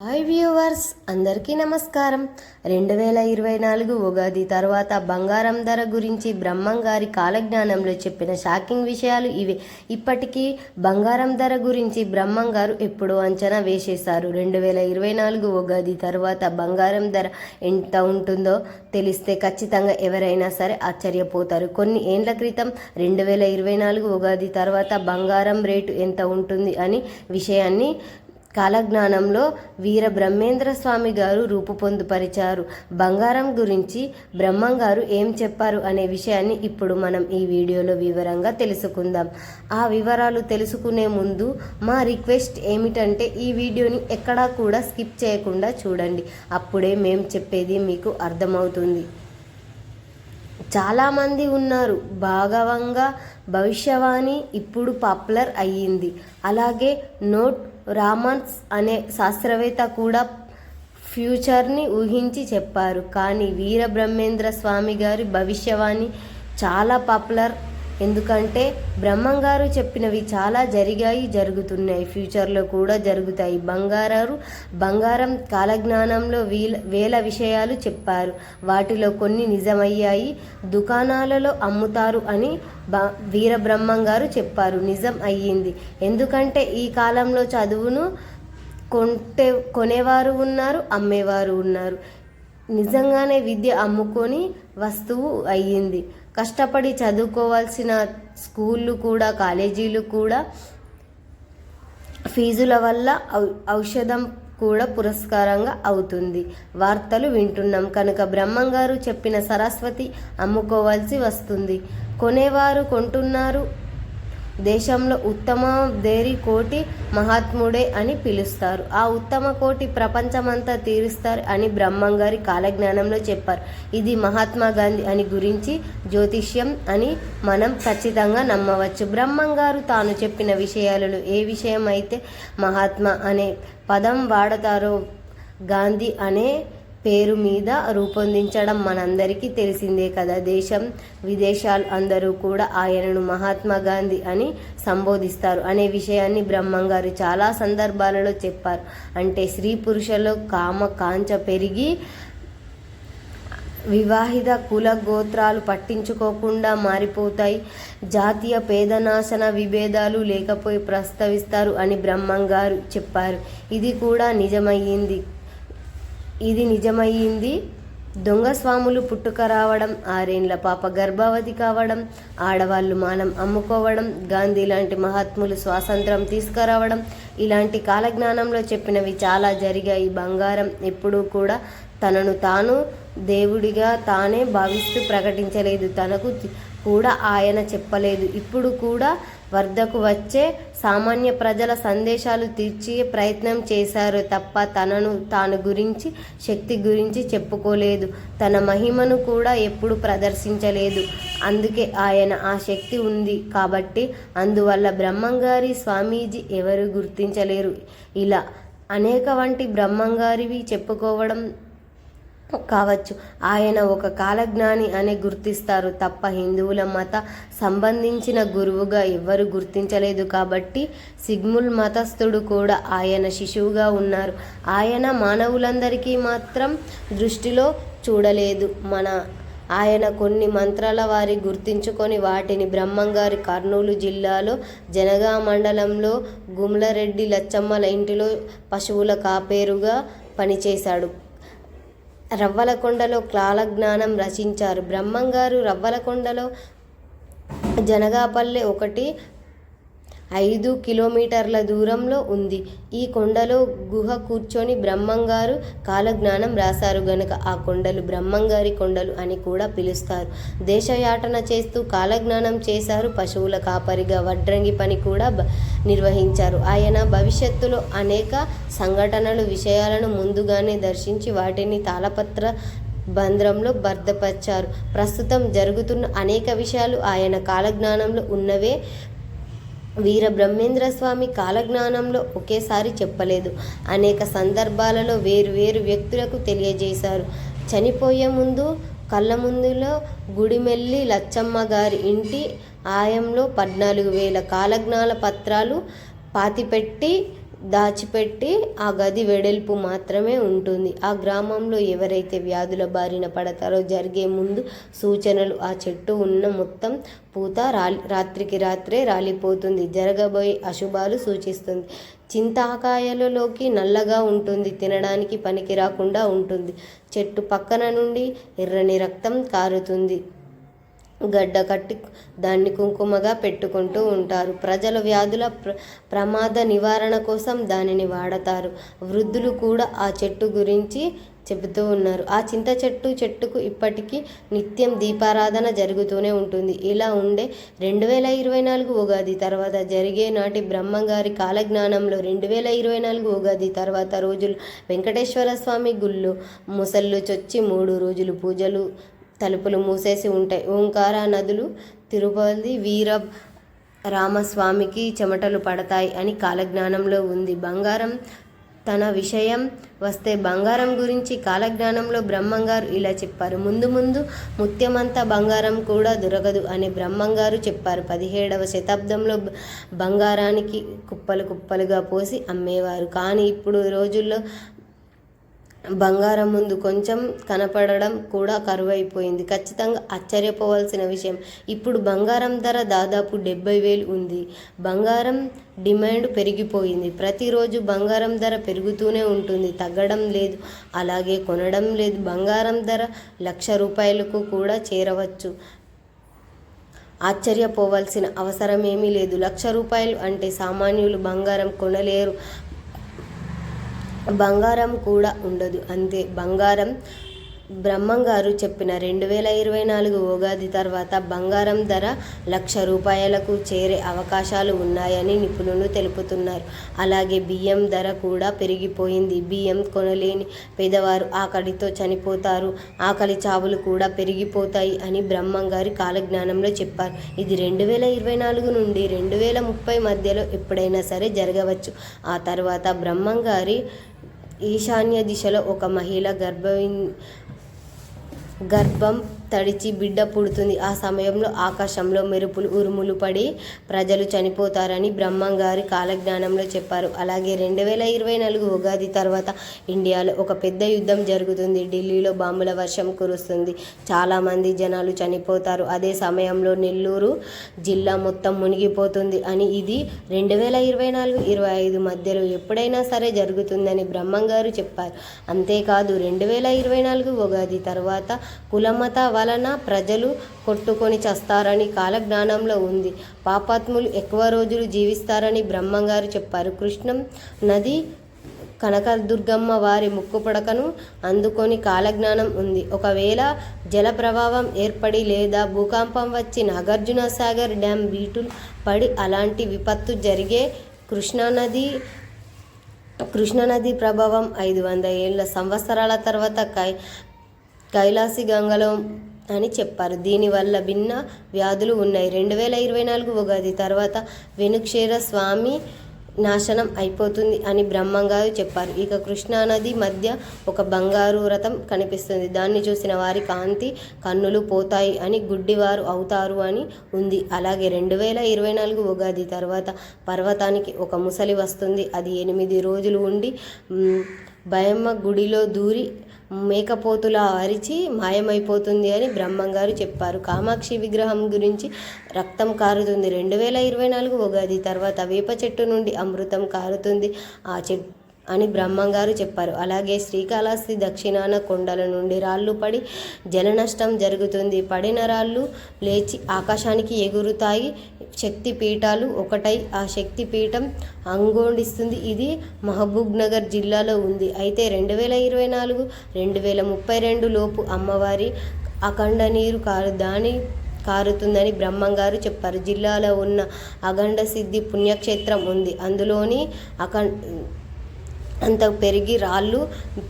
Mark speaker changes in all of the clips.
Speaker 1: Hi viewers అందరికీ నమస్కారం. రెండు వేల ఇరవై నాలుగు ఉగాది తర్వాత బంగారం ధర గురించి బ్రహ్మం గారి కాలజ్ఞానంలో చెప్పిన షాకింగ్ విషయాలు ఇవే. ఇప్పటికీ బంగారం ధర గురించి బ్రహ్మం గారు ఎప్పుడో అంచనా వేసేశారు. రెండు వేల ఇరవై నాలుగు ఉగాది తర్వాత బంగారం ధర ఎంత ఉంటుందో తెలిస్తే ఖచ్చితంగా ఎవరైనా సరే ఆశ్చర్యపోతారు. కొన్ని ఏండ్ల క్రితం రెండు వేల ఇరవై నాలుగు ఉగాది తర్వాత బంగారం రేటు ఎంత ఉంటుంది అని విషయాన్ని కాలజ్ఞానంలో వీర బ్రహ్మేంద్ర స్వామి గారు రూపుపొందుపరిచారు బంగారం గురించి బ్రహ్మం గారు ఏం చెప్పారు అనే విషయాన్ని ఇప్పుడు మనం ఈ వీడియోలో వివరంగా తెలుసుకుందాం. ఆ వివరాలు తెలుసుకునే ముందు మా రిక్వెస్ట్ ఏమిటంటే ఈ వీడియోని ఎక్కడా కూడా స్కిప్ చేయకుండా చూడండి. అప్పుడే మేము చెప్పేది మీకు అర్థమవుతుంది. చాలామంది ఉన్నారు. భాగవంగా భవిష్యవాణి ఇప్పుడు పాపులర్ అయ్యింది. అలాగే నోట్ రామన్స్ అనే శాస్త్రవేత్త కూడా ఫ్యూచర్ని ఊహించి చెప్పారు. కానీ వీరబ్రహ్మేంద్ర స్వామి గారి భవిష్యవాణి చాలా పాపులర్ ఎందుకంటే బ్రహ్మంగారు చెప్పినవి చాలా జరిగాయి జరుగుతున్నాయి. ఫ్యూచర్లో కూడా జరుగుతాయి. బంగారారు బంగారం కాలజ్ఞానంలో వీల వేల విషయాలు చెప్పారు. వాటిలో కొన్ని నిజమయ్యాయి. దుకాణాలలో అమ్ముతారు అని బ వీరబ్రహ్మంగారు గారు చెప్పారు. నిజం అయ్యింది. ఎందుకంటే ఈ కాలంలో చదువును కొంటే కొనేవారు ఉన్నారు అమ్మేవారు ఉన్నారు. నిజంగానే విద్య అమ్ముకొని వస్తువు అయ్యింది. కష్టపడి చదువుకోవాల్సిన స్కూళ్ళు కూడా కాలేజీలు కూడా ఫీజుల వల్ల ఔ- ఔషధం కూడా పురస్కారంగా అవుతుంది. వార్తలు వింటున్నాం. కనుక బ్రహ్మంగారు చెప్పిన సరస్వతి అమ్ముకోవాల్సి వస్తుంది. కొనేవారు కొంటున్నారు. దేశంలో ఉత్తమ దేరి కోటి మహాత్ముడే అని పిలుస్తారు. ఆ ఉత్తమ కోటి ప్రపంచమంతా తీరుస్తారు అని బ్రహ్మంగారి కాలజ్ఞానంలో చెప్పారు. ఇది మహాత్మా గాంధీ అని గురించి జ్యోతిష్యం అని మనం ఖచ్చితంగా నమ్మవచ్చు. బ్రహ్మంగారు తాను చెప్పిన విషయాలలో ఏ విషయం అయితే మహాత్మా అనే పదం వాడతారో గాంధీ అనే పేరు మీద రూపొందించడం మనందరికీ తెలిసిందే కదా. దేశం విదేశాలు అందరూ కూడా ఆయనను మహాత్మా గాంధీ అని సంబోధిస్తారు అనే విషయాన్ని బ్రహ్మంగారు చాలా సందర్భాలలో చెప్పారు. అంటే స్త్రీ పురుషులు కామ కాంచ పెరిగి వివాహిత కుల గోత్రాలు పట్టించుకోకుండా మారిపోతాయి. జాతీయ పేదనాశన విభేదాలు లేకపోయి ప్రస్తావిస్తారు అని బ్రహ్మంగారు చెప్పారు. ఇది కూడా నిజమయ్యింది. ఇది నిజమయ్యింది. దొంగ స్వాములు పుట్టుక రావడం ఆరేండ్ల పాప గర్భవతి కావడం ఆడవాళ్ళు మానం అమ్ముకోవడం గాంధీ లాంటి మహాత్ములు స్వాతంత్రం తీసుకురావడం ఇలాంటి కాలజ్ఞానంలో చెప్పినవి చాలా జరిగాయి. బంగారం ఎప్పుడూ కూడా తనను తాను దేవుడిగా తానే భావిస్తూ ప్రకటించలేదు. తనకు కూడా ఆయన చెప్పలేదు. ఇప్పుడు కూడా వద్దకు వచ్చే సామాన్య ప్రజల సందేశాలు తీర్చే ప్రయత్నం చేశారు తప్ప తనను తాను గురించి శక్తి గురించి చెప్పుకోలేదు. తన మహిమను కూడా ఎప్పుడు ప్రదర్శించలేదు. అందుకే ఆయన ఆ శక్తి ఉంది కాబట్టి అందువల్ల బ్రహ్మంగారి స్వామీజీ ఎవరు గుర్తించలేరు. ఇలా అనేక వంటి బ్రహ్మంగారివి చెప్పుకోవడం కావచ్చు. ఆయన ఒక కాలజ్ఞాని అని గుర్తిస్తారు తప్ప హిందువుల మత సంబంధించిన గురువుగా ఎవ్వరు గుర్తించలేదు కాబట్టి సిగ్ముల్ మతస్థుడు కూడా ఆయన శిశువుగా ఉన్నారు. ఆయన మానవులందరికీ మాత్రం దృష్టిలో చూడలేదు. మన ఆయన కొన్ని మంత్రాల వారి గుర్తించుకొని వాటిని బ్రహ్మంగారి కర్నూలు జిల్లాలో జనగా మండలంలో గుమ్లరెడ్డి లచ్చమ్మల ఇంటిలో పశువుల కాపేరుగా పనిచేశాడు. రవ్వలకొండలో కాలజ్ఞానం రచించారు. బ్రహ్మంగారు రవ్వలకొండలో జనగాపల్లె ఒకటి ఐదు కిలోమీటర్ల దూరంలో ఉంది. ఈ కొండలో గుహ కూర్చొని బ్రహ్మంగారు కాలజ్ఞానం రాశారు గనుక. ఆ కొండలు బ్రహ్మంగారి కొండలు అని కూడా పిలుస్తారు. దేశయాటన చేస్తూ కాలజ్ఞానం చేశారు పశువుల కాపరిగా వడ్రంగి పని కూడా నిర్వహించారు. ఆయన భవిష్యత్తులో అనేక సంఘటనలు విషయాలను ముందుగానే దర్శించి వాటిని తాళపత్ర బంధ్రంలో భద్రపరిచారు ప్రస్తుతం జరుగుతున్న అనేక విషయాలు ఆయన కాలజ్ఞానంలో ఉన్నవే వీర బ్రహ్మేంద్ర స్వామి కాలజ్ఞానంలో ఒకేసారి చెప్పలేదు. అనేక సందర్భాలలో వేరు వేరు వ్యక్తులకు తెలియజేశారు. చనిపోయే ముందు కళ్ళ ముందులో గుడిమెల్లి లచ్చమ్మ గారి ఇంటి ఆయంలో పద్నాలుగు వేల కాలజ్ఞాన పత్రాలు పాతిపెట్టి దాచిపెట్టి ఆ గది వెడల్పు మాత్రమే ఉంటుంది. ఆ గ్రామంలో ఎవరైతే వ్యాధుల బారిన పడతారో జరిగే ముందు సూచనలు ఆ చెట్టు ఉన్న మొత్తం పూత రాలి రాత్రికి రాత్రే రాలిపోతుంది. జరగబోయే అశుభాలు సూచిస్తుంది. చింతాకాయలలోకి నల్లగా ఉంటుంది. తినడానికి పనికి రాకుండా ఉంటుంది. చెట్టు పక్కన నుండి ఎర్రని రక్తం కారుతుంది. గడ్డ కట్టి దాన్ని కుంకుమగా పెట్టుకుంటూ ఉంటారు. ప్రజల వ్యాధుల ప్ర ప్రమాద నివారణ కోసం దానిని వాడతారు. వృద్ధులు కూడా ఆ చెట్టు గురించి చెబుతూ ఉన్నారు. ఆ చింత చెట్టు చెట్టుకు ఇప్పటికీ నిత్యం దీపారాధన జరుగుతూనే ఉంటుంది. ఇలా ఉండే రెండు వేల ఇరవై నాలుగు ఉగాది తర్వాత జరిగే నాటి బ్రహ్మంగారి కాలజ్ఞానంలో రెండు వేల ఇరవై నాలుగు ఉగాది తర్వాత రోజులు వెంకటేశ్వర స్వామి గుళ్ళు ముసళ్ళు చొచ్చి మూడు రోజులు పూజలు తలుపులు మూసేసి ఉంటాయి. ఓంకార నదులు తిరుపతి వీర రామస్వామికి చెమటలు పడతాయి అని కాలజ్ఞానంలో ఉంది. బంగారం తన విషయం వస్తే బంగారం గురించి కాలజ్ఞానంలో బ్రహ్మంగారు ఇలా చెప్పారు. ముందు ముందు ముత్యమంతా బంగారం కూడా దొరకదు అని బ్రహ్మంగారు చెప్పారు. పదిహేడవ శతాబ్దంలో బంగారానికి కుప్పలు కుప్పలుగా పోసి అమ్మేవారు. కానీ ఇప్పుడు రోజుల్లో బంగారం ముందు కొంచెం కనపడడం కూడా కరువైపోయింది. ఖచ్చితంగా ఆశ్చర్యపోవాల్సిన విషయం ఇప్పుడు బంగారం ధర దాదాపు డెబ్బై వేలు ఉంది. బంగారం డిమాండ్ పెరిగిపోయింది. ప్రతిరోజు బంగారం ధర పెరుగుతూనే ఉంటుంది. తగ్గడం లేదు అలాగే కొనడం లేదు. బంగారం ధర లక్ష రూపాయలకు కూడా చేరవచ్చు. ఆశ్చర్యపోవాల్సిన అవసరం ఏమీ లేదు. లక్ష రూపాయలు అంటే సామాన్యులు బంగారం కొనలేరు. బంగారం కూడా ఉండదు. అంతే. బంగారం బ్రహ్మంగారు చెప్పిన రెండు వేల ఇరవై నాలుగు ఉగాది తర్వాత బంగారం ధర లక్ష రూపాయలకు చేరే అవకాశాలు ఉన్నాయని నిపుణులు తెలుపుతున్నారు. అలాగే బియ్యం ధర కూడా పెరిగిపోయింది. బియ్యం కొనలేని పేదవారు ఆకలితో చనిపోతారు. ఆకలి చావులు కూడా పెరిగిపోతాయి అని బ్రహ్మంగారి కాలజ్ఞానంలో చెప్పారు. ఇది రెండు వేల ఇరవై నాలుగు నుండి రెండు వేల ముప్పై మధ్యలో ఎప్పుడైనా సరే జరగవచ్చు. ఆ తర్వాత బ్రహ్మంగారి ఈశాన్య దిశలో ఒక మహిళ గర్భవి గర్భం తడిచి బిడ్డ పుడుతుంది. ఆ సమయంలో ఆకాశంలో మెరుపులు ఉరుములు పడి ప్రజలు చనిపోతారని బ్రహ్మంగారి కాలజ్ఞానంలో చెప్పారు. అలాగే రెండు వేల ఇరవై నాలుగు ఉగాది తర్వాత ఇండియాలో ఒక పెద్ద యుద్ధం జరుగుతుంది. ఢిల్లీలో బాంబుల వర్షం కురుస్తుంది. చాలామంది జనాలు చనిపోతారు. అదే సమయంలో నెల్లూరు జిల్లా మొత్తం మునిగిపోతుంది అని ఇది రెండు వేల ఇరవై నాలుగు ఇరవై ఐదు మధ్యలో ఎప్పుడైనా సరే జరుగుతుందని బ్రహ్మంగారు చెప్పారు. అంతేకాదు రెండు వేల ఇరవై నాలుగు ఉగాది తర్వాత కులమత వలన ప్రజలు కొట్టుకొని చస్తారని కాలజ్ఞానంలో ఉంది. పాపాత్ములు ఎక్కువ రోజులు జీవిస్తారని బ్రహ్మంగారు చెప్పారు. కృష్ణం నది కనకదుర్గమ్మ వారి ముక్కుపడకను అందుకొని కాలజ్ఞానం ఉంది. ఒకవేళ జల ప్రభావం ఏర్పడి లేదా భూకంపం వచ్చి నాగార్జున సాగర్ డ్యామ్ బీటులు పడి అలాంటి విపత్తు జరిగే కృష్ణానది కృష్ణానది ప్రభావం ఐదు వంద ఏళ్ళ సంవత్సరాల తర్వాత కై కైలాసి గంగలో అని చెప్పారు. దీనివల్ల భిన్న వ్యాధులు ఉన్నాయి. రెండు వేల ఇరవై నాలుగు ఉగాది తర్వాత వెనుక్షేర స్వామి నాశనం అయిపోతుంది అని బ్రహ్మంగారు చెప్పారు. ఇక కృష్ణానది మధ్య ఒక బంగారు రథం కనిపిస్తుంది. దాన్ని చూసిన వారి కాంతి కన్నులు పోతాయి అని గుడ్డివారు అవుతారు అని ఉంది. అలాగే రెండు వేల ఇరవై నాలుగు ఉగాది తర్వాత పర్వతానికి ఒక ముసలి వస్తుంది. అది ఎనిమిది రోజులు ఉండి భయమ్మ గుడిలో దూరి మేకపోతులా అరిచి మాయమైపోతుంది అని బ్రహ్మంగారు చెప్పారు. కామాక్షి విగ్రహం గురించి రక్తం కారుతుంది. రెండు వేల ఇరవై నాలుగు ఉగాది తర్వాత వేప చెట్టు నుండి అమృతం కారుతుంది. ఆ చెట్టు అని బ్రహ్మంగారు చెప్పారు. అలాగే శ్రీకాళహస్తి దక్షిణాన కొండల నుండి రాళ్ళు పడి జలనష్టం జరుగుతుంది. పడిన రాళ్ళు లేచి ఆకాశానికి ఎగురుతాయి. శక్తి పీఠాలు ఒకటై ఆ శక్తి పీఠం అంగోండిస్తుంది. ఇది మహబూబ్ నగర్ జిల్లాలో ఉంది. అయితే రెండు వేల ఇరవై నాలుగు రెండు వేల ముప్పై రెండు లోపు అమ్మవారి అఖండ నీరు కారు దాని కారుతుందని బ్రహ్మంగారు చెప్పారు. జిల్లాలో ఉన్న అఖండ సిద్ధి పుణ్యక్షేత్రం ఉంది. అందులోని అఖండ అంత పెరిగి రాళ్ళు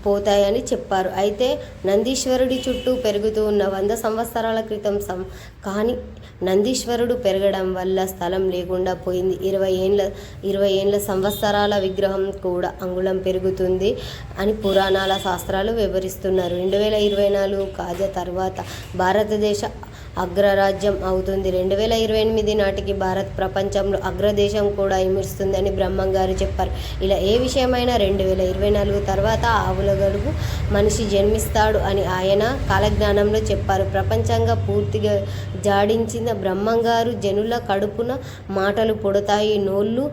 Speaker 1: పోతాయని చెప్పారు. అయితే నందీశ్వరుడి చుట్టూ పెరుగుతూ ఉన్న వంద సంవత్సరాల క్రితం సం కానీ నందీశ్వరుడు పెరగడం వల్ల స్థలం లేకుండా పోయింది. ఇరవై ఏండ్ల ఇరవై ఏండ్ల సంవత్సరాల విగ్రహం కూడా అంగుళం పెరుగుతుంది అని పురాణాల శాస్త్రాలు వివరిస్తున్నారు. రెండు వేల ఇరవై నాలుగు కాజా తర్వాత భారతదేశ అగ్రరాజ్యం అవుతుంది. రెండు వేల ఇరవై ఎనిమిది నాటికి భారత్ ప్రపంచంలో అగ్రదేశం కూడా ఇమిరుస్తుంది బ్రహ్మం గారు చెప్పారు. ఇలా ఏ విషయమైనా రెండు వేల ఇరవై నాలుగు తర్వాత ఆవుల గడుపు మనిషి జన్మిస్తాడు అని ఆయన కాలజ్ఞానంలో చెప్పారు. ప్రపంచంగా పూర్తిగా జాడించిన బ్రహ్మం గారు జనుల కడుపున మాటలు పుడతాయి. నోళ్ళు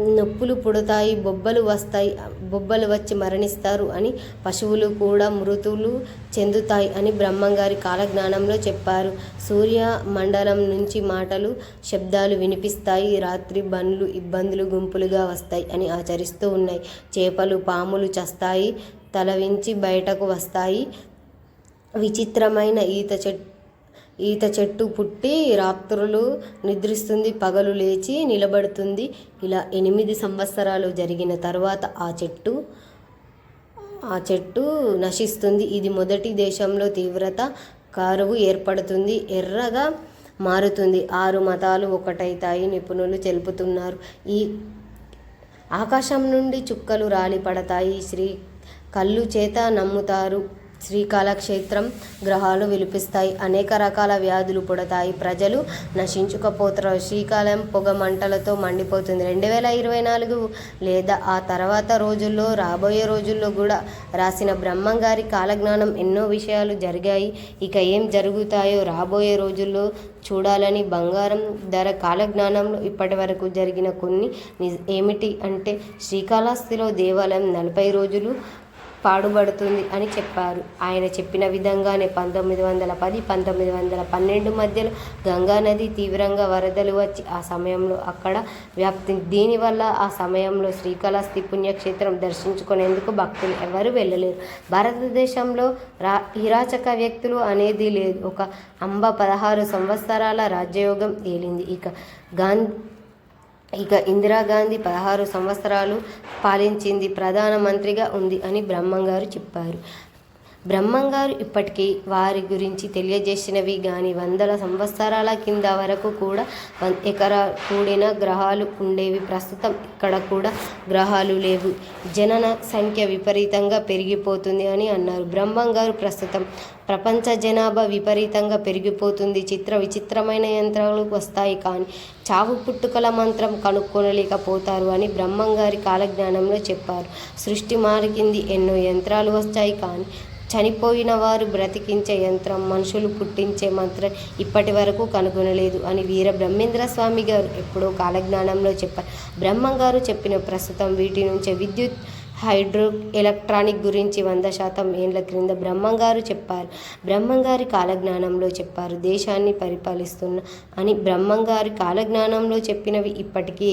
Speaker 1: నొప్పులు పుడతాయి బొబ్బలు వస్తాయి బొబ్బలు వచ్చి మరణిస్తారు అని పశువులు కూడా మృతులు చెందుతాయి అని బ్రహ్మంగారి కాలజ్ఞానంలో చెప్పారు. సూర్య మండలం నుంచి మాటలు శబ్దాలు వినిపిస్తాయి రాత్రి బండ్లు ఇబ్బందులు గుంపులుగా వస్తాయి అని ఆచరిస్తూ ఉన్నాయి. చేపలు పాములు చస్తాయి తలవించి బయటకు వస్తాయి. విచిత్రమైన ఈత చెట్టు ఈత చెట్టు పుట్టి రాత్రులు నిద్రిస్తుంది పగలు లేచి నిలబడుతుంది. ఇలా ఎనిమిది సంవత్సరాలు జరిగిన తర్వాత ఆ చెట్టు ఆ చెట్టు నశిస్తుంది. ఇది మొదటి దేశంలో తీవ్రత కరువు ఏర్పడుతుంది ఎర్రగా మారుతుంది. ఆరు మతాలు ఒకటైతాయి నిపుణులు తెలుపుతున్నారు ఈ ఆకాశం నుండి చుక్కలు రాలిపడతాయి. శ్రీ కళ్ళు చేత నమ్ముతారు. శ్రీకాళక్షేత్రం గ్రహాలు విలిపిస్తాయి. అనేక రకాల వ్యాధులు పుడతాయి. ప్రజలు నశించుకపోతారు. శ్రీకాళం పొగ మంటలతో మండిపోతుంది. రెండు వేల ఇరవై నాలుగు లేదా ఆ తర్వాత రోజుల్లో రాబోయే రోజుల్లో కూడా రాసిన బ్రహ్మంగారి కాలజ్ఞానం ఎన్నో విషయాలు జరిగాయి. ఇక ఏం జరుగుతాయో రాబోయే రోజుల్లో చూడాలని బంగారం ధర కాలజ్ఞానంలో ఇప్పటి వరకు జరిగిన కొన్ని ఏమిటి అంటే శ్రీకాళహస్తిలో దేవాలయం నలభై రోజులు పాడుబడుతుంది అని చెప్పారు. ఆయన చెప్పిన విధంగానే పంతొమ్మిది వందల పది పంతొమ్మిది వందల పన్నెండు మధ్యలో గంగా నది తీవ్రంగా వరదలు వచ్చి ఆ సమయంలో అక్కడ వ్యాప్తి దీనివల్ల ఆ సమయంలో శ్రీకాళహస్తి పుణ్యక్షేత్రం దర్శించుకునేందుకు భక్తులు ఎవరు వెళ్ళలేరు భారతదేశంలో రా ఇరాచక వ్యక్తులు అనేది లేదు. ఒక అంబ పదహారు సంవత్సరాల రాజ్యయోగం ఏలింది ఇక గాంధీ ఇక ఇందిరాగాంధీ పదహారు సంవత్సరాలు పాలించింది ప్రధానమంత్రిగా ఉంది అని బ్రహ్మంగారు చెప్పారు. బ్రహ్మంగారు ఇప్పటికీ వారి గురించి తెలియజేసినవి కానీ వందల సంవత్సరాల కింద వరకు కూడా వన్ ఎకరా కూడిన గ్రహాలు ఉండేవి. ప్రస్తుతం ఇక్కడ కూడా గ్రహాలు లేవు. జనన సంఖ్య విపరీతంగా పెరిగిపోతుంది అని అన్నారు. బ్రహ్మంగారు ప్రస్తుతం ప్రపంచ జనాభా విపరీతంగా పెరిగిపోతుంది. చిత్ర విచిత్రమైన యంత్రాలు వస్తాయి కానీ చావు పుట్టుకల మంత్రం కనుక్కొనలేకపోతారు అని బ్రహ్మంగారి కాలజ్ఞానంలో చెప్పారు. సృష్టి మారికింది. ఎన్నో యంత్రాలు వస్తాయి కానీ చనిపోయిన వారు బ్రతికించే యంత్రం మనుషులు పుట్టించే మంత్రం ఇప్పటి వరకు కనుగొనలేదు అని వీర బ్రహ్మేంద్ర స్వామి గారు ఎప్పుడో కాలజ్ఞానంలో చెప్పారు. బ్రహ్మం గారు చెప్పిన ప్రస్తుతం వీటి నుంచే విద్యుత్ హైడ్రో ఎలక్ట్రానిక్ గురించి వంద శాతం ఏండ్ల క్రింద బ్రహ్మంగారు చెప్పారు. బ్రహ్మంగారి కాలజ్ఞానంలో చెప్పారు దేశాన్ని పరిపాలిస్తున్న అని బ్రహ్మంగారి కాలజ్ఞానంలో చెప్పినవి ఇప్పటికీ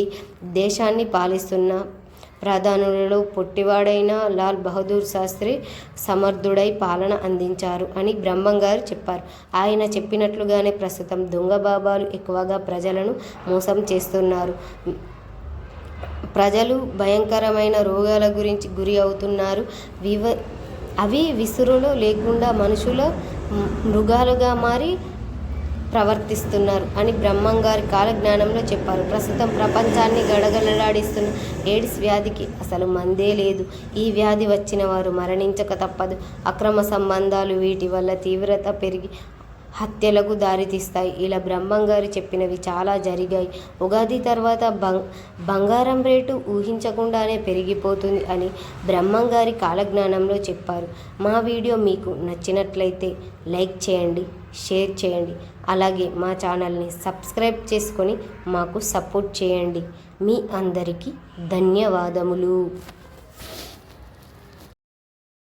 Speaker 1: దేశాన్ని పాలిస్తున్న ప్రధానులలో పొట్టివాడైన లాల్ బహదూర్ శాస్త్రి సమర్థుడై పాలన అందించారు అని బ్రహ్మంగారు చెప్పారు. ఆయన చెప్పినట్లుగానే ప్రస్తుతం దొంగ బాబాలు ఎక్కువగా ప్రజలను మోసం చేస్తున్నారు. ప్రజలు భయంకరమైన రోగాల గురించి గురి అవుతున్నారు. వివ అవి విసురులో లేకుండా మనుషుల మృగాలుగా మారి ప్రవర్తిస్తున్నారు అని బ్రహ్మంగారి కాలజ్ఞానంలో చెప్పారు. ప్రస్తుతం ప్రపంచాన్ని గడగలలాడిస్తున్న ఎయిడ్స్ వ్యాధికి అసలు మందే లేదు. ఈ వ్యాధి వచ్చిన వారు మరణించక తప్పదు. అక్రమ సంబంధాలు వీటి వల్ల తీవ్రత పెరిగి హత్యలకు దారితీస్తాయి ఇలా బ్రహ్మంగారు చెప్పినవి చాలా జరిగాయి. ఉగాది తర్వాత బంగ్ బంగారం రేటు ఊహించకుండానే పెరిగిపోతుంది అని బ్రహ్మంగారి కాలజ్ఞానంలో చెప్పారు. మా వీడియో మీకు నచ్చినట్లయితే లైక్ చేయండి షేర్ చేయండి. అలాగే మా ఛానల్ని సబ్స్క్రైబ్ చేసుకొని మాకు సపోర్ట్ చేయండి. మీ అందరికీ ధన్యవాదములు.